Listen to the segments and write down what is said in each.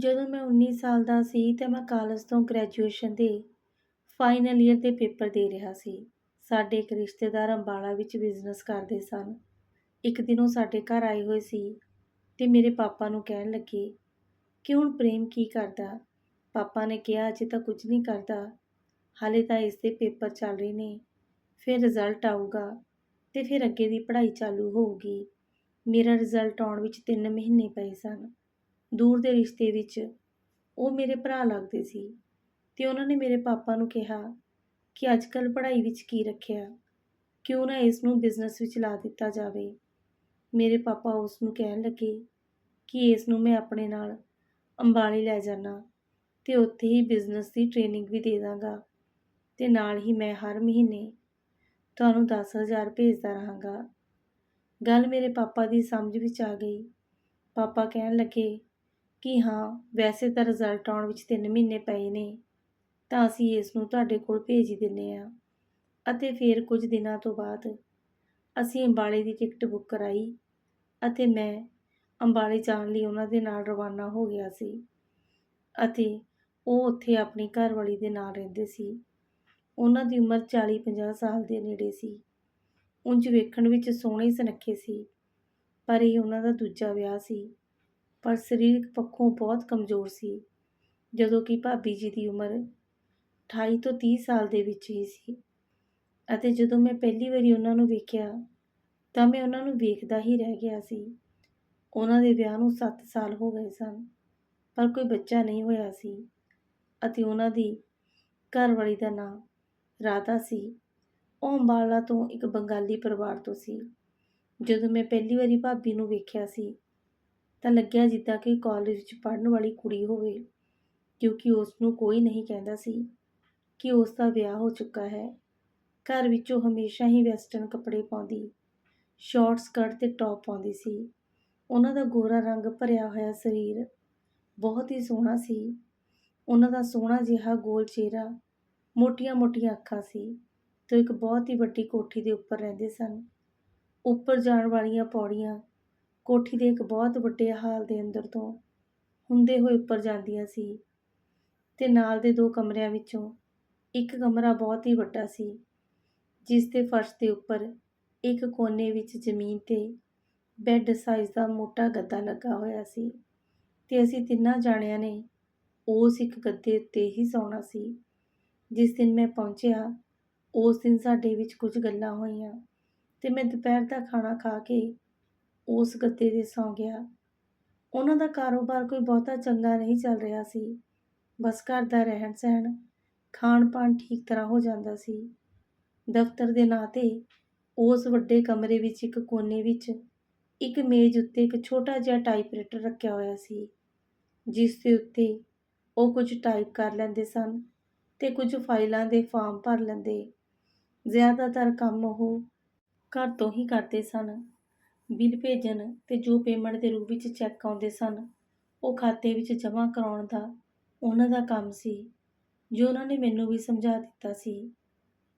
ਜਦੋਂ ਮੈਂ 19 ਸਾਲ ਦਾ ਸੀ ਤਾਂ ਮੈਂ ਕਾਲਜ ਤੋਂ ਗ੍ਰੈਜੂਏਸ਼ਨ ਦੇ ਫਾਈਨਲ ਈਅਰ ਦੇ ਪੇਪਰ ਦੇ ਰਿਹਾ ਸੀ। ਸਾਡੇ ਇੱਕ ਰਿਸ਼ਤੇਦਾਰ ਅੰਬਾਲਾ ਵਿੱਚ ਬਿਜ਼ਨਸ ਕਰਦੇ ਸਨ। ਇੱਕ ਦਿਨ ਉਹ ਸਾਡੇ ਘਰ ਆਏ ਹੋਏ ਸੀ ਤੇ ਮੇਰੇ ਪਾਪਾ ਨੂੰ ਕਹਿਣ ਲੱਗੇ, ਕਿ ਹੁਣ ਪ੍ਰੇਮ ਕੀ ਕਰਦਾ? ਪਾਪਾ ਨੇ ਕਿਹਾ, ਅਜੇ ਤਾਂ ਕੁਝ ਨਹੀਂ ਕਰਦਾ। ਹਾਲੇ ਤਾਂ ਇਸ ਦੇ ਪੇਪਰ ਚੱਲ ਰਹੇ ਨੇ। ਫਿਰ ਰਿਜ਼ਲਟ ਆਊਗਾ ਤੇ ਫਿਰ ਅੱਗੇ ਦੀ ਪੜ੍ਹਾਈ ਚਾਲੂ ਹੋਊਗੀ। ਮੇਰਾ ਰਿਜ਼ਲਟ ਆਉਣ ਵਿੱਚ 3 ਮਹੀਨੇ ਪਏ ਸਨ। ਦੂਰ ਦੇ ਰਿਸ਼ਤੇ ਵਿੱਚ ਉਹ ਮੇਰੇ ਭਰਾ ਲੱਗਦੇ ਸੀ ਅਤੇ ਉਹਨਾਂ ਨੇ ਮੇਰੇ ਪਾਪਾ ਨੂੰ ਕਿਹਾ ਕਿ ਅੱਜ ਕੱਲ੍ਹ ਪੜ੍ਹਾਈ ਵਿੱਚ ਕੀ ਰੱਖਿਆ, ਕਿਉਂ ਨਾ ਇਸ ਨੂੰ ਬਿਜ਼ਨਸ ਵਿੱਚ ਲਾ ਦਿੱਤਾ ਜਾਵੇ। ਮੇਰੇ ਪਾਪਾ ਉਸ ਨੂੰ ਕਹਿਣ ਲੱਗੇ ਕਿ ਇਸ ਨੂੰ ਮੈਂ ਆਪਣੇ ਨਾਲ ਅੰਬਾਲੇ ਲੈ ਜਾਣਾ ਅਤੇ ਉੱਥੇ ਹੀ ਬਿਜ਼ਨਸ ਦੀ ਟ੍ਰੇਨਿੰਗ ਵੀ ਦੇ ਦਾਂਗਾ ਅਤੇ ਨਾਲ ਹੀ ਮੈਂ ਹਰ ਮਹੀਨੇ ਤੁਹਾਨੂੰ 10000 ਭੇਜਦਾ ਰਹਾਂਗਾ। ਗੱਲ ਮੇਰੇ ਪਾਪਾ ਦੀ ਸਮਝ ਵਿੱਚ ਆ ਗਈ। ਪਾਪਾ ਕਹਿਣ ਲੱਗੇ ਕਿ ਹਾਂ, ਵੈਸੇ ਤਾਂ ਰਿਜ਼ਲਟ ਆਉਣ ਵਿੱਚ 3 ਮਹੀਨੇ ਪਏ ਨੇ, ਤਾਂ ਅਸੀਂ ਇਸ ਨੂੰ ਤੁਹਾਡੇ ਕੋਲ ਭੇਜ ਹੀ ਦਿੰਨੇ ਆ ਅਤੇ ਫਿਰ ਕੁਝ ਦਿਨਾਂ ਤੋਂ ਬਾਅਦ ਅਸੀਂ ਅੰਬਾਲੇ ਦੀ ਟਿਕਟ ਬੁੱਕ ਕਰਾਈ, ਅਤੇ ਮੈਂ ਅੰਬਾਲੇ ਜਾਣ ਲਈ ਉਹਨਾਂ ਦੇ ਨਾਲ ਰਵਾਨਾ ਹੋ ਗਿਆ ਸੀ, ਅਤੇ ਉਹ ਉੱਥੇ ਆਪਣੀ ਘਰਵਾਲੀ ਦੇ ਨਾਲ ਰਹਿੰਦੇ ਸੀ। ਉਹਨਾਂ ਦੀ ਉਮਰ 40-50 ਸਾਲ ਦੇ ਨੇੜੇ ਸੀ। ਉਂਝ ਵੇਖਣ ਵਿੱਚ ਸੋਹਣੇ ਸੁਨੱਖੇ ਸੀ, ਪਰ ਇਹ ਉਹਨਾਂ ਦਾ ਦੂਜਾ ਵਿਆਹ ਸੀ। ਪਰ ਸਰੀਰਕ ਪੱਖੋਂ ਬਹੁਤ ਕਮਜ਼ੋਰ ਸੀ। ਜਦੋਂ ਕਿ ਭਾਬੀ ਜੀ ਦੀ ਉਮਰ 28 ਤੋਂ ਤੀਹ ਸਾਲ ਦੇ ਵਿੱਚ ਹੀ ਸੀ ਅਤੇ ਜਦੋਂ ਮੈਂ ਪਹਿਲੀ ਵਾਰੀ ਉਹਨਾਂ ਨੂੰ ਵੇਖਿਆ, ਤਾਂ ਮੈਂ ਉਹਨਾਂ ਨੂੰ ਵੇਖਦਾ ਹੀ ਰਹਿ ਗਿਆ ਸੀ। ਉਹਨਾਂ ਦੇ ਵਿਆਹ ਨੂੰ 7 ਸਾਲ ਹੋ ਗਏ ਸਨ, ਪਰ ਕੋਈ ਬੱਚਾ ਨਹੀਂ ਹੋਇਆ ਸੀ ਅਤੇ ਉਹਨਾਂ ਦੀ ਘਰਵਾਲੀ ਦਾ ਨਾਂ ਰਾਧਾ ਸੀ। ਉਹ ਅੰਬਾਲਾ ਤੋਂ ਇੱਕ ਬੰਗਾਲੀ ਪਰਿਵਾਰ ਤੋਂ ਸੀ। ਜਦੋਂ ਮੈਂ ਪਹਿਲੀ ਵਾਰੀ ਭਾਬੀ ਨੂੰ ਵੇਖਿਆ ਸੀ ਤਾਂ ਲੱਗਿਆ ਜਿੱਦਾਂ ਕਿ ਕਾਲਜ ਵਿੱਚ ਪੜ੍ਹਨ ਵਾਲੀ ਕੁੜੀ ਹੋਵੇ, ਕਿਉਂਕਿ ਉਸ ਨੂੰ ਕੋਈ ਨਹੀਂ ਕਹਿੰਦਾ ਸੀ ਕਿ ਉਸ ਦਾ ਵਿਆਹ ਹੋ ਚੁੱਕਾ ਹੈ। ਘਰ ਵਿੱਚੋਂ ਹਮੇਸ਼ਾ ਹੀ ਵੈਸਟਰਨ ਕੱਪੜੇ ਪਾਉਂਦੀ ਸ਼ਾਰਟ ਸਕਰਟ ਤੇ ਟੌਪ ਪਾਉਂਦੀ ਸੀ। ਉਹਨਾਂ ਦਾ ਗੋਰਾ ਰੰਗ ਭਰਿਆ ਹੋਇਆ ਸਰੀਰ ਬਹੁਤ ਹੀ ਸੋਹਣਾ ਸੀ। ਉਹਨਾਂ ਦਾ ਸੋਹਣਾ ਜਿਹਾ ਗੋਲ ਚਿਹਰਾ ਮੋਟੀਆਂ-ਮੋਟੀਆਂ ਅੱਖਾਂ ਸੀ, ਤੇ ਇੱਕ ਬਹੁਤ ਹੀ ਵੱਡੀ ਕੋਠੀ ਦੇ ਉੱਪਰ ਰਹਿੰਦੇ ਸਨ। ਉੱਪਰ ਜਾਣ ਵਾਲੀਆਂ ਪੌੜੀਆਂ ਕੋਠੀ ਦੇ ਇੱਕ ਬਹੁਤ ਵੱਡੇ ਹਾਲ ਦੇ ਅੰਦਰ ਤੋਂ ਹੁੰਦੇ ਹੋਏ ਉੱਪਰ ਜਾਂਦੀਆਂ ਸੀ ਤੇ ਨਾਲ ਦੇ ਦੋ ਕਮਰਿਆਂ ਵਿੱਚੋਂ ਇੱਕ ਕਮਰਾ ਬਹੁਤ ਹੀ ਵੱਡਾ ਸੀ, ਜਿਸ ਦੇ ਫਰਸ਼ ਦੇ ਉੱਪਰ ਇੱਕ ਕੋਨੇ ਵਿੱਚ ਜ਼ਮੀਨ ਤੇ ਬੈੱਡ ਸਾਈਜ਼ ਦਾ ਮੋਟਾ ਗੱਦਾ ਲੱਗਾ ਹੋਇਆ ਸੀ ਤੇ ਅਸੀਂ ਤਿੰਨਾਂ ਜਾਣਿਆਂ ਨੇ ਉਸ ਇੱਕ ਗੱਦੇ ਉੱਤੇ ਹੀ ਸੌਣਾ ਸੀ। ਜਿਸ ਦਿਨ ਮੈਂ ਪਹੁੰਚਿਆ, ਉਸ ਦਿਨ ਸਾਡੇ ਵਿੱਚ ਕੁਝ ਗੱਲਾਂ ਹੋਈਆਂ ਤੇ ਮੈਂ ਦੁਪਹਿਰ ਦਾ ਖਾਣਾ ਖਾ ਕੇ ਉਸ ਗੱਦੇ 'ਤੇ ਸੌਂ ਗਿਆ। ਉਹਨਾਂ ਦਾ ਕਾਰੋਬਾਰ ਕੋਈ ਬਹੁਤਾ ਚੰਗਾ ਨਹੀਂ ਚੱਲ ਰਿਹਾ ਸੀ। ਬਸ ਘਰ ਦਾ ਰਹਿਣ ਸਹਿਣ, ਖਾਣ ਪਾਣ ਠੀਕ ਤਰ੍ਹਾਂ ਹੋ ਜਾਂਦਾ ਸੀ। ਦਫ਼ਤਰ ਦੇ ਨਾਂ 'ਤੇ ਉਸ ਵੱਡੇ ਕਮਰੇ ਵਿੱਚ ਇੱਕ ਕੋਨੇ ਵਿੱਚ ਇੱਕ ਮੇਜ਼ ਉੱਤੇ ਇੱਕ ਛੋਟਾ ਜਿਹਾ ਟਾਈਪਰਾਈਟਰ ਰੱਖਿਆ ਹੋਇਆ ਸੀ, ਜਿਸ ਦੇ ਉੱਤੇ ਉਹ ਕੁਝ ਟਾਈਪ ਕਰ ਲੈਂਦੇ ਸਨ ਤੇ ਕੁਝ ਫਾਈਲਾਂ ਦੇ ਫਾਰਮ ਭਰ ਲੈਂਦੇ। ਜ਼ਿਆਦਾਤਰ ਕੰਮ ਉਹ ਘਰ ਤੋਂ ਹੀ ਕਰਦੇ ਸਨ। ਬਿੱਲ ਭੇਜਣ ਤੇ ਜੋ ਪੇਮੈਂਟ ਦੇ ਰੂਪ ਵਿੱਚ ਚੈੱਕ ਆਉਂਦੇ ਸਨ, ਉਹ ਖਾਤੇ ਵਿੱਚ ਜਮ੍ਹਾਂ ਕਰਾਉਣ ਦਾ ਉਹਨਾਂ ਦਾ ਕੰਮ ਸੀ, ਜੋ ਉਹਨਾਂ ਨੇ ਮੈਨੂੰ ਵੀ ਸਮਝਾ ਦਿੱਤਾ ਸੀ।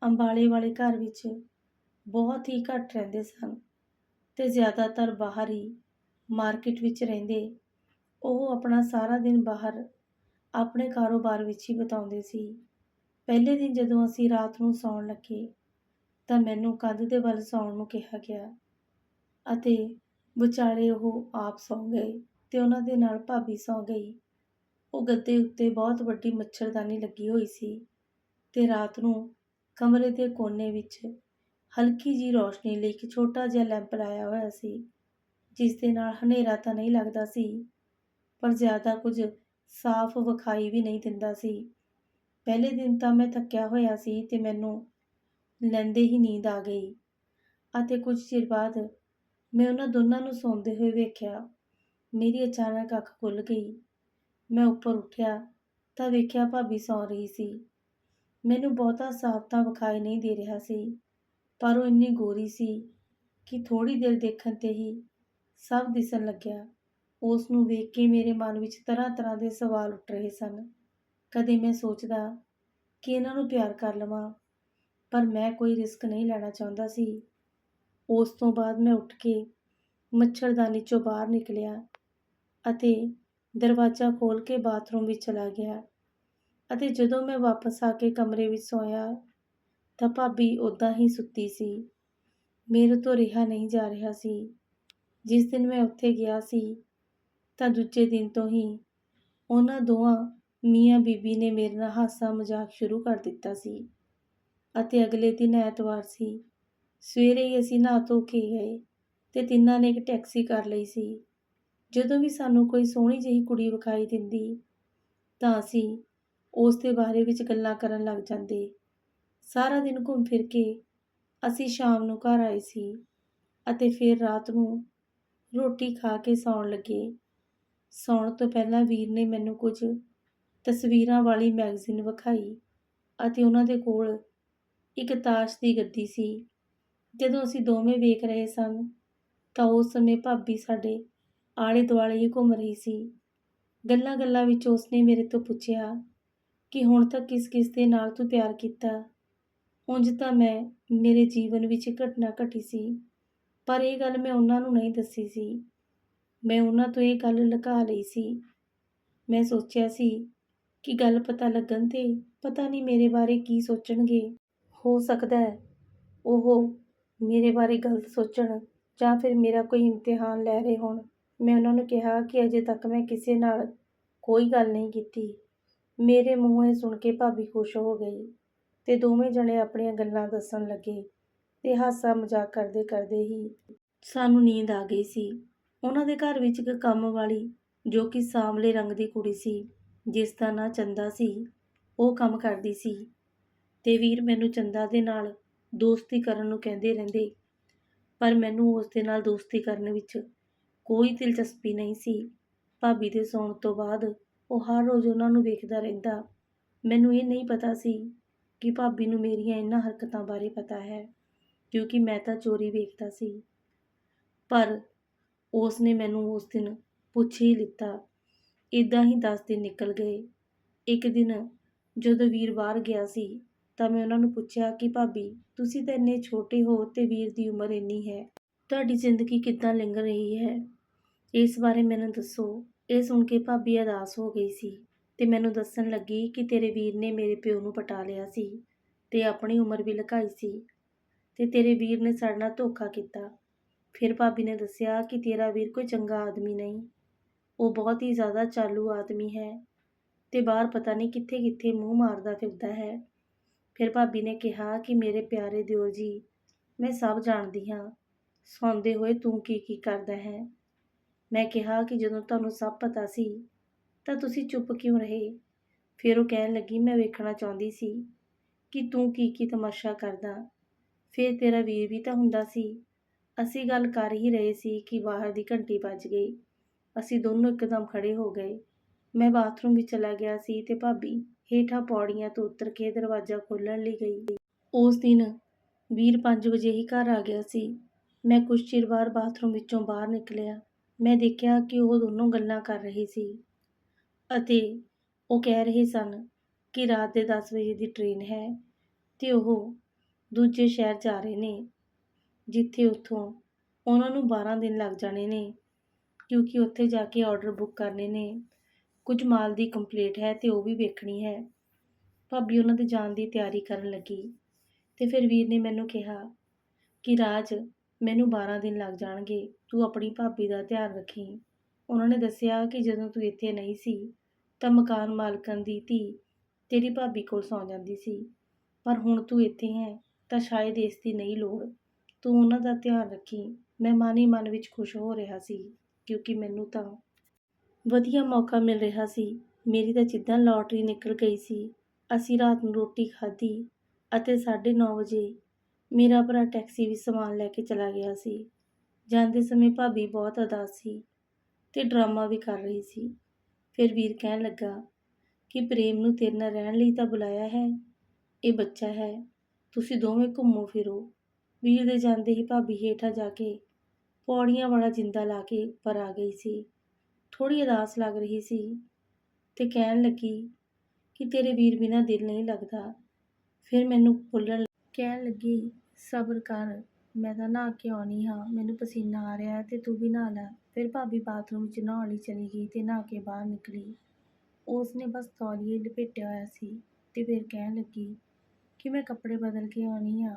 ਅੰਬਾਲੇ ਵਾਲੇ ਘਰ ਵਿੱਚ ਬਹੁਤ ਹੀ ਘੱਟ ਰਹਿੰਦੇ ਸਨ ਤੇ ਜ਼ਿਆਦਾਤਰ ਬਾਹਰ ਹੀ ਮਾਰਕੀਟ ਵਿੱਚ ਰਹਿੰਦੇ, ਉਹ ਆਪਣਾ ਸਾਰਾ ਦਿਨ ਬਾਹਰ ਆਪਣੇ ਕਾਰੋਬਾਰ ਵਿੱਚ ਹੀ ਬਿਤਾਉਂਦੇ ਸੀ। ਪਹਿਲੇ ਦਿਨ ਜਦੋਂ ਅਸੀਂ ਰਾਤ ਨੂੰ ਸੌਣ ਲੱਗੇ, ਤਾਂ ਮੈਨੂੰ ਕੰਧ ਦੇ ਵੱਲ ਸੌਣ ਨੂੰ ਕਿਹਾ ਗਿਆ। ਅਤੇ ਵਿਚਾਲੇ ਉਹ ਆਪ ਸੌਂ ਗਏ ਅਤੇ ਉਹਨਾਂ ਦੇ ਨਾਲ ਭਾਬੀ ਸੌਂ ਗਈ। ਉਹ ਗੱਦੇ ਉੱਤੇ ਬਹੁਤ ਵੱਡੀ ਮੱਛਰਦਾਨੀ ਲੱਗੀ ਹੋਈ ਸੀ ਅਤੇ ਰਾਤ ਨੂੰ ਕਮਰੇ ਦੇ ਕੋਨੇ ਵਿੱਚ ਹਲਕੀ ਜਿਹੀ ਰੌਸ਼ਨੀ ਲਈ ਇੱਕ ਛੋਟਾ ਜਿਹਾ ਲੈਂਪ ਲਾਇਆ ਹੋਇਆ ਸੀ, ਜਿਸ ਦੇ ਨਾਲ ਹਨੇਰਾ ਤਾਂ ਨਹੀਂ ਲੱਗਦਾ ਸੀ, ਪਰ ਜ਼ਿਆਦਾ ਕੁਝ ਸਾਫ਼ ਵਿਖਾਈ ਵੀ ਨਹੀਂ ਦਿੰਦਾ ਸੀ। ਪਹਿਲੇ ਦਿਨ ਤਾਂ ਮੈਂ ਥੱਕਿਆ ਹੋਇਆ ਸੀ ਅਤੇ ਮੈਨੂੰ ਲੈਂਦੇ ਹੀ ਨੀਂਦ ਆ ਗਈ ਅਤੇ ਕੁਝ ਚਿਰ ਬਾਅਦ ਮੈਂ ਉਹਨਾਂ ਦੋਨਾਂ ਨੂੰ ਸੌਂਦੇ ਹੋਏ ਵੇਖਿਆ। ਮੇਰੀ ਅਚਾਨਕ ਅੱਖ ਖੁੱਲ ਗਈ। ਮੈਂ ਉੱਪਰ ਉੱਠਿਆ ਤਾਂ ਵੇਖਿਆ ਭਾਬੀ ਸੌਂ ਰਹੀ ਸੀ। ਮੈਨੂੰ ਬਹੁਤਾ ਸਾਫ਼ ਤਾਂ ਵਿਖਾਈ ਨਹੀਂ ਦੇ ਰਿਹਾ ਸੀ, ਪਰ ਉਹ ਇੰਨੀ ਗੋਰੀ ਸੀ ਕਿ ਥੋੜੀ ਦੇਰ ਦੇਖਣ ਤੇ ਹੀ ਸਭ ਦਿਸਣ ਲੱਗਿਆ। ਉਸ ਨੂੰ ਵੇਖ ਕੇ ਮੇਰੇ ਮਨ ਵਿੱਚ ਤਰ੍ਹਾਂ ਤਰ੍ਹਾਂ ਦੇ ਸਵਾਲ ਉੱਠ ਰਹੇ ਸਨ। ਕਦੇ ਮੈਂ ਸੋਚਦਾ ਕਿ ਇਹਨਾਂ ਨੂੰ ਪਿਆਰ ਕਰ ਲਵਾਂ, ਪਰ ਮੈਂ ਕੋਈ ਰਿਸਕ ਨਹੀਂ ਲੈਣਾ ਚਾਹੁੰਦਾ ਸੀ। ਉਸ ਤੋਂ ਬਾਅਦ ਮੈਂ ਉੱਠ ਕੇ ਮੱਛਰਦਾਨੀ ਚੋਂ ਬਾਹਰ ਨਿਕਲਿਆ ਅਤੇ ਦਰਵਾਜ਼ਾ ਖੋਲ੍ਹ ਕੇ ਬਾਥਰੂਮ ਵਿੱਚ ਚਲਾ ਗਿਆ ਅਤੇ ਜਦੋਂ ਮੈਂ ਵਾਪਸ ਆ ਕੇ ਕਮਰੇ ਵਿੱਚ ਸੋਇਆ ਤਾਂ ਭਾਬੀ ਉੱਦਾਂ ਹੀ ਸੁੱਤੀ ਸੀ। ਮੇਰੇ ਤੋਂ ਰਿਹਾ ਨਹੀਂ ਜਾ ਰਿਹਾ ਸੀ। ਜਿਸ ਦਿਨ ਮੈਂ ਉੱਥੇ ਗਿਆ ਸੀ ਤਾਂ ਦੂਜੇ ਦਿਨ ਤੋਂ ਹੀ ਉਹਨਾਂ ਦੋਵਾਂ ਮੀਆਂ ਬੀਬੀ ਨੇ ਮੇਰੇ ਨਾਲ ਹਾਸਾ ਮਜ਼ਾਕ ਸ਼ੁਰੂ ਕਰ ਦਿੱਤਾ ਸੀ ਅਤੇ ਅਗਲੇ ਦਿਨ ਐਤਵਾਰ ਸੀ। ਸਵੇਰੇ ਹੀ ਅਸੀਂ ਨਹਾ ਧੋ ਕੇ ਗਏ ਤੇ ਤਿੰਨਾਂ ਨੇ ਇੱਕ ਟੈਕਸੀ ਕਰ ਲਈ ਸੀ। ਜਦੋਂ ਵੀ ਸਾਨੂੰ ਕੋਈ ਸੋਹਣੀ ਜਿਹੀ ਕੁੜੀ ਵਿਖਾਈ ਦਿੰਦੀ ਤਾਂ ਅਸੀਂ ਉਸ ਦੇ ਬਾਰੇ ਵਿੱਚ ਗੱਲਾਂ ਕਰਨ ਲੱਗ ਜਾਂਦੇ। ਸਾਰਾ ਦਿਨ ਘੁੰਮ ਫਿਰ ਕੇ ਅਸੀਂ ਸ਼ਾਮ ਨੂੰ ਘਰ ਆਏ ਸੀ ਅਤੇ ਫਿਰ ਰਾਤ ਨੂੰ ਰੋਟੀ ਖਾ ਕੇ ਸੌਣ ਲੱਗੇ। ਸੌਣ ਤੋਂ ਪਹਿਲਾਂ ਵੀਰ ਨੇ ਮੈਨੂੰ ਕੁਝ ਤਸਵੀਰਾਂ ਵਾਲੀ ਮੈਗਜ਼ੀਨ ਵਿਖਾਈ ਅਤੇ ਉਹਨਾਂ ਦੇ ਕੋਲ ਇੱਕ ਤਾਸ਼ ਦੀ ਗੱਦੀ ਸੀ। ਜਦੋਂ ਅਸੀਂ ਦੋਵੇਂ ਵੇਖ ਰਹੇ ਸਨ, ਤਾਂ ਉਸ ਸਮੇਂ ਭਾਬੀ ਸਾਡੇ ਆਲੇ ਦੁਆਲੇ ਹੀ ਘੁੰਮ ਰਹੀ ਸੀ। ਗੱਲਾਂ ਗੱਲਾਂ ਵਿੱਚ ਉਸਨੇ ਮੇਰੇ ਤੋਂ ਪੁੱਛਿਆ ਕਿ ਹੁਣ ਤੱਕ ਕਿਸ ਕਿਸ ਦੇ ਨਾਲ ਤੂੰ ਪਿਆਰ ਕੀਤਾ? ਉਂਝ ਤਾਂ ਮੈਂ ਮੇਰੇ ਜੀਵਨ ਵਿੱਚ ਘਟਨਾ ਘਟੀ ਸੀ, ਪਰ ਇਹ ਗੱਲ ਮੈਂ ਉਹਨਾਂ ਨੂੰ ਨਹੀਂ ਦੱਸੀ ਸੀ। ਮੈਂ ਉਹਨਾਂ ਤੋਂ ਇਹ ਗੱਲ ਲੁਕਾ ਲਈ ਸੀ। ਮੈਂ ਸੋਚਿਆ ਸੀ ਕਿ ਗੱਲ ਪਤਾ ਲੱਗਣ ਤੇ ਪਤਾ ਨਹੀਂ ਮੇਰੇ ਬਾਰੇ ਕੀ ਸੋਚਣਗੇ। ਹੋ ਸਕਦਾ ਹੈ ਉਹ ਮੇਰੇ ਬਾਰੇ ਗਲਤ ਸੋਚਣ ਜਾਂ ਫਿਰ ਮੇਰਾ ਕੋਈ ਇਮਤਿਹਾਨ ਲੈ ਰਹੇ ਹੋਣ। ਮੈਂ ਉਹਨਾਂ ਨੂੰ ਕਿਹਾ ਕਿ ਅਜੇ ਤੱਕ ਮੈਂ ਕਿਸੇ ਨਾਲ ਕੋਈ ਗੱਲ ਨਹੀਂ ਕੀਤੀ। ਮੇਰੇ ਮੂੰਹੋਂ ਇਹ ਸੁਣ ਕੇ ਭਾਬੀ ਖੁਸ਼ ਹੋ ਗਈ ਤੇ ਦੋਵੇਂ ਜਣੇ ਆਪਣੀਆਂ ਗੱਲਾਂ ਦੱਸਣ ਲੱਗੇ ਤੇ ਹਾਸਾ ਮਜ਼ਾਕ ਕਰਦੇ ਕਰਦੇ ਹੀ ਸਾਨੂੰ ਨੀਂਦ ਆ ਗਈ ਸੀ। ਉਹਨਾਂ ਦੇ ਘਰ ਵਿੱਚ ਇੱਕ ਕੰਮ ਵਾਲੀ ਜੋ ਕਿ ਸਾਂਵਲੇ ਰੰਗ ਦੀ ਕੁੜੀ ਸੀ, ਜਿਸ ਦਾ ਨਾਂ ਚੰਦਾ ਸੀ, ਉਹ ਕੰਮ ਕਰਦੀ ਸੀ ਤੇ ਵੀਰ ਮੈਨੂੰ ਚੰਦਾ ਦੇ ਨਾਲ ਦੋਸਤੀ ਕਰਨ ਨੂੰ ਕਹਿੰਦੇ ਰਹਿੰਦੇ। ਪਰ ਮੈਨੂੰ ਉਸ ਦੇ ਨਾਲ ਦੋਸਤੀ ਕਰਨ ਵਿੱਚ ਕੋਈ ਦਿਲਚਸਪੀ ਨਹੀਂ ਸੀ। ਭਾਬੀ ਦੇ ਸੌਣ ਤੋਂ ਬਾਅਦ ਉਹ ਹਰ ਰੋਜ਼ ਉਹਨਾਂ ਨੂੰ ਵੇਖਦਾ ਰਹਿੰਦਾ। ਮੈਨੂੰ ਇਹ ਨਹੀਂ ਪਤਾ ਸੀ ਕਿ ਭਾਬੀ ਨੂੰ ਮੇਰੀਆਂ ਇਹਨਾਂ ਹਰਕਤਾਂ ਬਾਰੇ ਪਤਾ ਹੈ, ਕਿਉਂਕਿ ਮੈਂ ਤਾਂ ਚੋਰੀ ਵੇਖਦਾ ਸੀ। ਪਰ ਉਸ ਨੇ ਮੈਨੂੰ ਉਸ ਦਿਨ ਪੁੱਛ ਹੀ ਲਿੱਤਾ। ਇਦਾਂ ਹੀ 10 ਦਿਨ ਨਿਕਲ ਗਏ। ਇੱਕ ਦਿਨ ਜਦੋਂ ਵੀਰ ਬਾਹਰ ਗਿਆ ਸੀ ਤਾਂ ਮੈਂ ਉਹਨਾਂ ਨੂੰ ਪੁੱਛਿਆ ਕਿ ਭਾਬੀ, ਤੁਸੀਂ ਤਾਂ ਇੰਨੇ ਛੋਟੇ ਹੋ ਤੇ ਵੀਰ ਦੀ ਉਮਰ ਇੰਨੀ ਹੈ। ਤੁਹਾਡੀ ਜ਼ਿੰਦਗੀ ਕਿੱਦਾਂ ਲੰਘ ਰਹੀ ਹੈ? ਇਸ ਬਾਰੇ ਮੈਨੂੰ ਦੱਸੋ। ਇਹ ਸੁਣ ਕੇ ਭਾਬੀ ਅਦਾਸ ਹੋ ਗਈ ਸੀ ਤੇ ਮੈਨੂੰ ਦੱਸਣ ਲੱਗੀ ਕਿ ਤੇਰੇ ਵੀਰ ਨੇ ਮੇਰੇ ਪਿਓ ਨੂੰ ਪਟਾ ਲਿਆ ਸੀ ਤੇ ਆਪਣੀ ਉਮਰ ਵੀ ਲੁਕਾਈ ਸੀ ਤੇ ਤੇਰੇ ਵੀਰ ਨੇ ਸਾਡੇ ਨਾਲ ਧੋਖਾ ਕੀਤਾ। ਫਿਰ ਭਾਬੀ ਨੇ ਦੱਸਿਆ ਕਿ ਤੇਰਾ ਵੀਰ ਕੋਈ ਚੰਗਾ ਆਦਮੀ ਨਹੀਂ। ਉਹ ਬਹੁਤ ਹੀ ਜ਼ਿਆਦਾ ਚਾਲੂ ਆਦਮੀ ਹੈ ਤੇ ਬਾਹਰ ਪਤਾ ਨਹੀਂ ਕਿੱਥੇ ਕਿੱਥੇ ਮੂੰਹ ਮਾਰਦਾ ਫਿਰਦਾ ਹੈ। ਫਿਰ ਭਾਬੀ ਨੇ ਕਿਹਾ ਕਿ ਮੇਰੇ ਪਿਆਰੇ ਦਿਓਰ ਜੀ, ਮੈਂ ਸਭ ਜਾਣਦੀ ਹਾਂ। ਸੌਂਦੇ ਹੋਏ ਤੂੰ ਕੀ ਕੀ ਕਰਦਾ ਹੈ? ਮੈਂ ਕਿਹਾ ਕਿ ਜਦੋਂ ਤੁਹਾਨੂੰ ਸਭ ਪਤਾ ਸੀ, ਤਾਂ ਤੁਸੀਂ ਚੁੱਪ ਕਿਉਂ ਰਹੇ? ਫਿਰ ਉਹ ਕਹਿਣ ਲੱਗੀ, ਮੈਂ ਵੇਖਣਾ ਚਾਹੁੰਦੀ ਸੀ ਕਿ ਤੂੰ ਕੀ ਕੀ ਤਮਾਸ਼ਾ ਕਰਦਾ। ਫਿਰ ਤੇਰਾ ਵੀਰ ਵੀ ਤਾਂ ਹੁੰਦਾ ਸੀ। ਅਸੀਂ ਗੱਲ ਕਰ ਹੀ ਰਹੇ ਸੀ ਕਿ ਬਾਹਰ ਦੀ ਘੰਟੀ ਵੱਜ ਗਈ। ਅਸੀਂ ਦੋਨੋਂ ਇੱਕਦਮ ਖੜੇ ਹੋ ਗਏ। ਮੈਂ ਬਾਥਰੂਮ ਵਿੱਚ ਚਲਾ ਗਿਆ ਸੀ ਤੇ ਭਾਬੀ ਹੇਠਾਂ ਪੌੜੀਆਂ ਤੋਂ ਉਤਰ ਕੇ ਦਰਵਾਜ਼ਾ ਖੋਲ੍ਹਣ ਲਈ ਗਈ। ਉਸ ਦਿਨ ਵੀਰ ਪੰਜ ਵਜੇ ਹੀ ਘਰ ਆ ਗਿਆ ਸੀ। ਮੈਂ ਕੁਝ ਚਿਰ ਬਾਅਦ ਬਾਥਰੂਮ ਵਿੱਚੋਂ ਬਾਹਰ ਨਿਕਲਿਆ। ਮੈਂ ਦੇਖਿਆ ਕਿ ਉਹ ਦੋਨੋਂ ਗੱਲਾਂ ਕਰ ਰਹੇ ਸੀ ਅਤੇ ਉਹ ਕਹਿ ਰਹੇ ਸਨ ਕਿ ਰਾਤ ਦੇ ਦਸ ਵਜੇ ਦੀ ਟ੍ਰੇਨ ਹੈ ਤੇ ਉਹ ਦੂਜੇ ਸ਼ਹਿਰ ਜਾ ਰਹੇ ਨੇ, ਜਿੱਥੇ ਉੱਥੋਂ ਉਹਨਾਂ ਨੂੰ 12 ਦਿਨ ਲੱਗ ਜਾਣੇ ਨੇ, ਕਿਉਂਕਿ ਉੱਥੇ ਜਾ ਕੇ ਆਰਡਰ ਬੁੱਕ ਕਰਨੇ ਨੇ। ਕੁਝ ਮਾਲ ਦੀ ਕੰਪਲੀਟ ਹੈ ਤੇ ਉਹ ਵੀ ਵੇਖਣੀ ਹੈ। ਭਾਬੀ ਉਹਨਾਂ ਦੇ ਜਾਣ ਦੀ ਤਿਆਰੀ ਕਰਨ ਲੱਗੀ ਤੇ ਫਿਰ ਵੀਰ ਨੇ ਮੈਨੂੰ ਕਿਹਾ ਕਿ, ਰਾਜ, ਮੈਨੂੰ 12 ਦਿਨ ਲੱਗ ਜਾਣਗੇ, ਤੂੰ ਆਪਣੀ ਭਾਬੀ ਦਾ ਧਿਆਨ ਰੱਖੀ। ਉਹਨਾਂ ਨੇ ਦੱਸਿਆ ਕਿ ਜਦੋਂ ਤੂੰ ਇੱਥੇ ਨਹੀਂ ਸੀ, ਤਾਂ ਮਕਾਨ ਮਾਲਕਨ ਦੀ ਧੀ ਤੇਰੀ ਭਾਬੀ ਕੋਲ ਸੌਂ ਜਾਂਦੀ ਸੀ। ਪਰ ਹੁਣ ਤੂੰ ਇੱਥੇ ਹੈ, ਤਾਂ ਸ਼ਾਇਦ ਇਸ ਦੀ ਨਹੀਂ ਲੋੜ। ਤੂੰ ਉਹਨਾਂ ਦਾ ਧਿਆਨ ਰੱਖੀ। ਮੈਂ ਮਨ ਹੀ ਮਨ ਵਿੱਚ ਖੁਸ਼ ਹੋ ਰਿਹਾ ਸੀ, ਕਿਉਂਕਿ ਮੈਨੂੰ ਤਾਂ ਵਧੀਆ ਮੌਕਾ ਮਿਲ ਰਿਹਾ ਸੀ। ਮੇਰੀ ਤਾਂ ਜਿੱਦਾਂ ਲਾਟਰੀ ਨਿਕਲ ਗਈ ਸੀ। ਅਸੀਂ ਰਾਤ ਨੂੰ ਰੋਟੀ ਖਾਧੀ ਅਤੇ 9:30 ਵਜੇ ਮੇਰਾ ਭਰਾ ਟੈਕਸੀ ਵੀ ਸਮਾਨ ਲੈ ਕੇ ਚਲਾ ਗਿਆ ਸੀ। ਜਾਂਦੇ ਸਮੇਂ ਭਾਬੀ ਬਹੁਤ ਉਦਾਸ ਸੀ ਤੇ ਡਰਾਮਾ ਵੀ ਕਰ ਰਹੀ ਸੀ। ਫਿਰ ਵੀਰ ਕਹਿਣ ਲੱਗਾ ਕਿ ਪ੍ਰੇਮ ਨੂੰ ਤੇਰੇ ਨਾਲ ਰਹਿਣ ਲਈ ਤਾਂ ਬੁਲਾਇਆ ਹੈ। ਇਹ ਬੱਚਾ ਹੈ। ਤੁਸੀਂ ਦੋਵੇਂ ਘੁੰਮੋ ਫਿਰੋ। ਵੀਰ ਦੇ ਜਾਂਦੇ ਹੀ ਭਾਬੀ ਹੇਠਾਂ ਜਾ ਕੇ ਪੌੜੀਆਂ ਵਾਲਾ ਜਿੰਦਾ ਲਾ ਕੇ ਉੱਪਰ ਆ ਗਈ ਸੀ। ਥੋੜੀ ਉਦਾਸ ਲੱਗ ਰਹੀ ਸੀ ਤੇ ਕਹਿਣ ਲੱਗੀ ਕਿ ਤੇਰੇ ਵੀਰ ਬਿਨਾ ਦਿਲ ਨਹੀਂ ਲੱਗਦਾ। ਫਿਰ ਮੈਨੂੰ ਬੋਲਣ ਕਹਿਣ ਲੱਗੀ, ਸਬਰ ਕਰ, ਮੈਂ ਤਾਂ ਨਹਾ ਕੇ ਆਉਣੀ ਹਾਂ, ਮੈਨੂੰ ਪਸੀਨਾ ਆ ਰਿਹਾ ਹੈ ਤੇ ਤੂੰ ਵੀ ਨਹਾ ਲੈ। ਫਿਰ ਭਾਬੀ ਬਾਥਰੂਮ 'ਚ ਨਹਾਉਣ ਲਈ ਚਲੀ ਗਈ ਤੇ ਨਹਾ ਕੇ ਬਾਹਰ ਨਿਕਲੀ। ਉਸ ਨੇ ਬਸ ਤੌਲੀਏ ਲਪੇਟਿਆ ਹੋਇਆ ਸੀ ਤੇ ਫਿਰ ਕਹਿਣ ਲੱਗੀ ਕਿ ਮੈਂ ਕੱਪੜੇ ਬਦਲ ਕੇ ਆਉਣੀ ਆ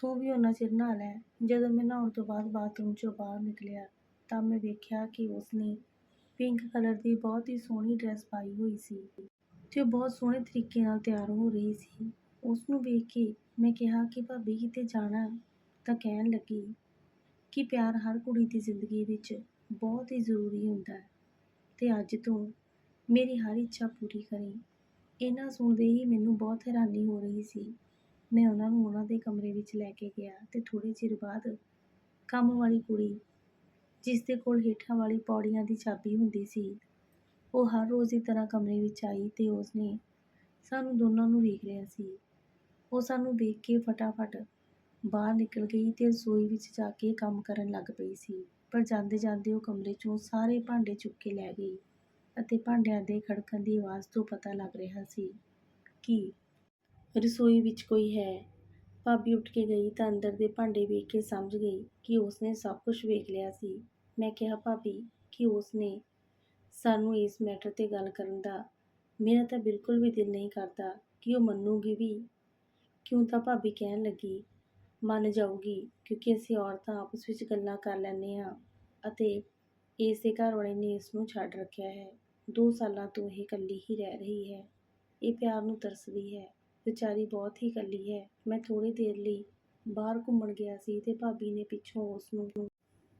ਤੂੰ ਵੀ ਉਹਨਾਂ ਚਿਰ ਨਹਾ ਲੈ। ਜਦੋਂ ਮੈਂ ਨਹਾਉਣ ਤੋਂ ਬਾਅਦ ਬਾਥਰੂਮ 'ਚੋਂ ਬਾਹਰ ਨਿਕਲਿਆ ਤਾਂ ਮੈਂ ਵੇਖਿਆ ਕਿ ਉਸਨੇ ਪਿੰਕ ਕਲਰ ਦੀ ਬਹੁਤ ਹੀ ਸੋਹਣੀ ਡਰੈਸ ਪਾਈ ਹੋਈ ਸੀ ਤੇ ਉਹ ਬਹੁਤ ਸੋਹਣੇ ਤਰੀਕੇ ਨਾਲ ਤਿਆਰ ਹੋ ਰਹੀ ਸੀ। ਉਸ ਨੂੰ ਵੇਖ ਕੇ ਮੈਂ ਕਿਹਾ ਕਿ ਭਾਬੀ ਕਿਤੇ ਜਾਣਾ ਤਾਂ ਕਹਿਣ ਲੱਗੀ ਕਿ ਪਿਆਰ ਹਰ ਕੁੜੀ ਦੀ ਜ਼ਿੰਦਗੀ ਵਿੱਚ ਬਹੁਤ ਹੀ ਜ਼ਰੂਰੀ ਹੁੰਦਾ ਹੈ ਤੇ ਅੱਜ ਤੋਂ ਮੇਰੀ ਹਰ ਇੱਛਾ ਪੂਰੀ ਕਰੀ। ਇਹਨਾਂ ਸੁਣਦੇ ਹੀ ਮੈਨੂੰ ਬਹੁਤ ਹੈਰਾਨੀ ਹੋ ਰਹੀ ਸੀ। ਮੈਂ ਉਹਨਾਂ ਨੂੰ ਉਹਨਾਂ ਦੇ ਕਮਰੇ ਵਿੱਚ ਲੈ ਕੇ ਗਿਆ ਤੇ ਥੋੜੇ ਚਿਰ ਬਾਅਦ ਕੰਮ ਵਾਲੀ ਕੁੜੀ ਜਿਸ ਦੇ ਕੋਲ ਹੇਠਾਂ ਵਾਲੀ ਪੌੜੀਆਂ ਦੀ ਚਾਬੀ ਹੁੰਦੀ ਸੀ। ਉਹ ਹਰ ਰੋਜ਼ ਦੀ ਤਰ੍ਹਾਂ ਕਮਰੇ ਵਿੱਚ ਆਈ ਤੇ ਉਸਨੇ ਸਾਨੂੰ ਦੋਨਾਂ ਨੂੰ ਵੇਖ ਲਿਆ ਸੀ। ਉਹ ਸਾਨੂੰ ਵੇਖ ਕੇ ਫਟਾਫਟ ਬਾਹਰ ਨਿਕਲ ਗਈ ਤੇ ਰਸੋਈ ਵਿੱਚ ਜਾ ਕੇ ਕੰਮ ਕਰਨ ਲੱਗ ਪਈ ਸੀ। ਪਰ ਜਾਂਦੇ ਜਾਂਦੇ ਉਹ ਕਮਰੇ 'ਚੋਂ ਸਾਰੇ ਭਾਂਡੇ ਚੁੱਕ ਕੇ ਲੈ ਗਈ ਅਤੇ ਭਾਂਡਿਆਂ ਦੇ ਖੜਕਣ ਦੀ ਆਵਾਜ਼ ਤੋਂ ਪਤਾ ਲੱਗ ਰਿਹਾ ਸੀ ਕਿ ਰਸੋਈ ਵਿੱਚ ਕੋਈ ਹੈ। ਭਾਬੀ ਉੱਠ ਕੇ ਗਈ ਤਾਂ ਅੰਦਰ ਦੇ ਭਾਂਡੇ ਵੇਖ ਕੇ ਸਮਝ ਗਈ ਕਿ ਉਸਨੇ ਸਭ ਕੁਝ ਵੇਖ ਲਿਆ ਸੀ। ਮੈਂ ਕਿਹਾ, ਭਾਬੀ, ਕਿ ਉਸ ਨੇ ਸਾਨੂੰ ਇਸ ਮੈਟਰ ਤੇ ਗੱਲ ਕਰਨ ਦਾ ਮੇਰਾ ਤਾਂ ਬਿਲਕੁਲ ਵੀ ਦਿਲ ਨਹੀਂ ਕਰਦਾ ਕਿ ਉਹ ਮੰਨੂਗੀ ਵੀ। ਕਿਉਂ ਤਾਂ ਭਾਬੀ ਕਹਿਣ ਲੱਗੀ, ਮੰਨ ਜਾਊਗੀ, ਕਿਉਂਕਿ ਅਸੀਂ ਔਰਤਾਂ ਆਪਸ ਵਿੱਚ ਗੱਲਾਂ ਕਰ ਲੈਂਦੇ ਹਾਂ ਅਤੇ ਇਸੇ ਘਰ ਵਾਲੇ ਨੇ ਇਸ ਨੂੰ ਛੱਡ ਰੱਖਿਆ ਹੈ। ਦੋ ਸਾਲਾਂ ਤੋਂ ਇਹ ਇਕੱਲੀ ਹੀ ਰਹਿ ਰਹੀ ਹੈ। ਇਹ ਪਿਆਰ ਨੂੰ ਤਰਸਦੀ ਹੈ। ਵਿਚਾਰੀ ਬਹੁਤ ਹੀ ਇਕੱਲੀ ਹੈ। ਮੈਂ ਥੋੜੀ ਦੇਰ ਲਈ ਬਾਹਰ ਘੁੰਮਣ ਗਿਆ ਸੀ ਤੇ ਭਾਬੀ ਨੇ ਪਿੱਛੋਂ ਉਸ ਨੂੰ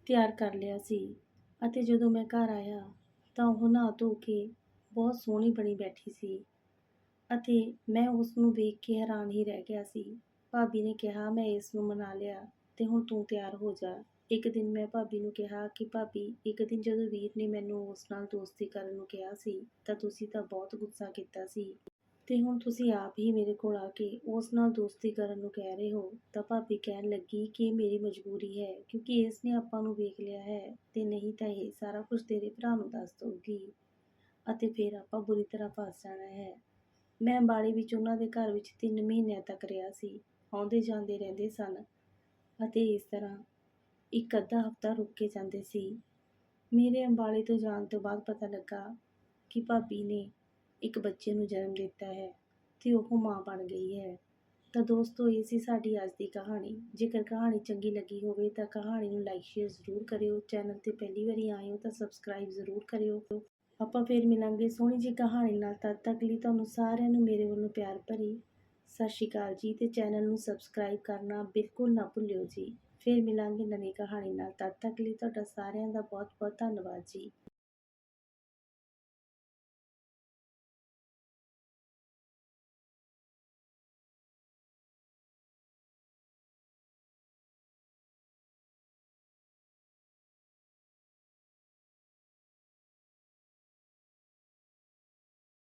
ਤਿਆਰ ਕਰ ਲਿਆ ਸੀ ਅਤੇ ਜਦੋਂ ਮੈਂ ਘਰ ਆਇਆ ਤਾਂ ਉਹ ਨਹਾ ਧੋ ਕੇ ਬਹੁਤ ਸੋਹਣੀ ਬਣੀ ਬੈਠੀ ਸੀ ਅਤੇ ਮੈਂ ਉਸ ਨੂੰ ਵੇਖ ਕੇ ਹੈਰਾਨ ਹੀ ਰਹਿ ਗਿਆ ਸੀ। ਭਾਬੀ ਨੇ ਕਿਹਾ, ਮੈਂ ਇਸ ਨੂੰ ਮਨਾ ਲਿਆ ਤੇ ਹੁਣ ਤੂੰ ਤਿਆਰ ਹੋ ਜਾ। ਇੱਕ ਦਿਨ ਮੈਂ ਭਾਬੀ ਨੂੰ ਕਿਹਾ ਕਿ, ਭਾਬੀ, ਇੱਕ ਦਿਨ ਜਦੋਂ ਵੀਰ ਨੇ ਮੈਨੂੰ ਉਸ ਨਾਲ ਦੋਸਤੀ ਕਰਨ ਨੂੰ ਕਿਹਾ ਸੀ ਤਾਂ ਤੁਸੀਂ ਤਾਂ ਬਹੁਤ ਗੁੱਸਾ ਕੀਤਾ ਸੀ। ਤੇ ਹੁਣ ਤੁਸੀਂ ਆਪ ਹੀ ਮੇਰੇ ਕੋਲ ਆ ਕੇ ਉਸ ਨਾਲ ਦੋਸਤੀ ਕਰਨ ਨੂੰ ਕਹਿ ਰਹੇ ਹੋ, ਤਾਂ ਭਾਬੀ ਕਹਿਣ ਲੱਗੀ ਕਿ ਇਹ ਮੇਰੀ ਮਜਬੂਰੀ ਹੈ, ਕਿਉਂਕਿ ਇਸ ਨੇ ਆਪਾਂ ਨੂੰ ਵੇਖ ਲਿਆ ਹੈ, ਤੇ ਨਹੀਂ ਤਾਂ ਇਹ ਸਾਰਾ ਕੁਝ ਤੇਰੇ ਭਰਾ ਨੂੰ ਦੱਸ ਦਊਗੀ। ਅਤੇ ਫਿਰ ਆਪਾਂ ਬੁਰੀ ਤਰ੍ਹਾਂ ਫਸ ਜਾਣਾ ਹੈ। ਮੈਂ ਅੰਬਾਲੇ ਵਿੱਚ ਉਹਨਾਂ ਦੇ ਘਰ ਵਿੱਚ 3 ਮਹੀਨਿਆਂ ਤੱਕ ਰਿਹਾ ਸੀ, ਆਉਂਦੇ ਜਾਂਦੇ ਰਹਿੰਦੇ ਸਨ। ਅਤੇ ਇਸ ਤਰ੍ਹਾਂ ਇੱਕ ਅੱਧਾ ਹਫ਼ਤਾ ਰੁਕ ਕੇ ਜਾਂਦੇ ਸੀ। ਮੇਰੇ ਅੰਬਾਲੇ ਤੋਂ ਜਾਣ ਤੋਂ ਬਾਅਦ ਪਤਾ ਲੱਗਾ ਕਿ ਭਾਬੀ ਨੇ ਇੱਕ ਬੱਚੇ ਨੂੰ ਜਨਮ ਦਿੱਤਾ ਹੈ ਅਤੇ ਉਹ ਮਾਂ ਬਣ ਗਈ ਹੈ। ਤਾਂ ਦੋਸਤੋ, ਇਹ ਸੀ ਸਾਡੀ ਅੱਜ ਦੀ ਕਹਾਣੀ। ਜੇਕਰ ਕਹਾਣੀ ਚੰਗੀ ਲੱਗੀ ਹੋਵੇ ਤਾਂ ਕਹਾਣੀ ਨੂੰ ਲਾਈਕ ਸ਼ੇਅਰ ਜ਼ਰੂਰ ਕਰਿਓ। ਚੈਨਲ ਤੇ ਪਹਿਲੀ ਵਾਰੀ ਆਏ ਹੋ ਤਾਂ ਸਬਸਕ੍ਰਾਈਬ ਜ਼ਰੂਰ ਕਰਿਓ। ਆਪਾਂ ਫੇਰ ਮਿਲਾਂਗੇ ਸੋਹਣੀ ਜੀ ਕਹਾਣੀ ਨਾਲ। ਤਦ ਤੱਕ ਲਈ ਤੁਹਾਨੂੰ ਸਾਰਿਆਂ ਨੂੰ ਮੇਰੇ ਵੱਲੋਂ ਪਿਆਰ ਭਰੀ ਸਤਿ ਸ਼੍ਰੀ ਅਕਾਲ ਜੀ ਤੇ ਚੈਨਲ ਨੂੰ ਸਬਸਕ੍ਰਾਈਬ ਕਰਨਾ ਬਿਲਕੁਲ ਨਾ ਭੁੱਲਿਓ ਜੀ। ਫੇਰ ਮਿਲਾਂਗੇ ਨਵੀਂ ਕਹਾਣੀ ਨਾਲ। ਤਦ ਤੱਕ ਲਈ ਤੁਹਾਡਾ ਸਾਰਿਆਂ ਦਾ ਬਹੁਤ ਬਹੁਤ ਧੰਨਵਾਦ ਜੀ।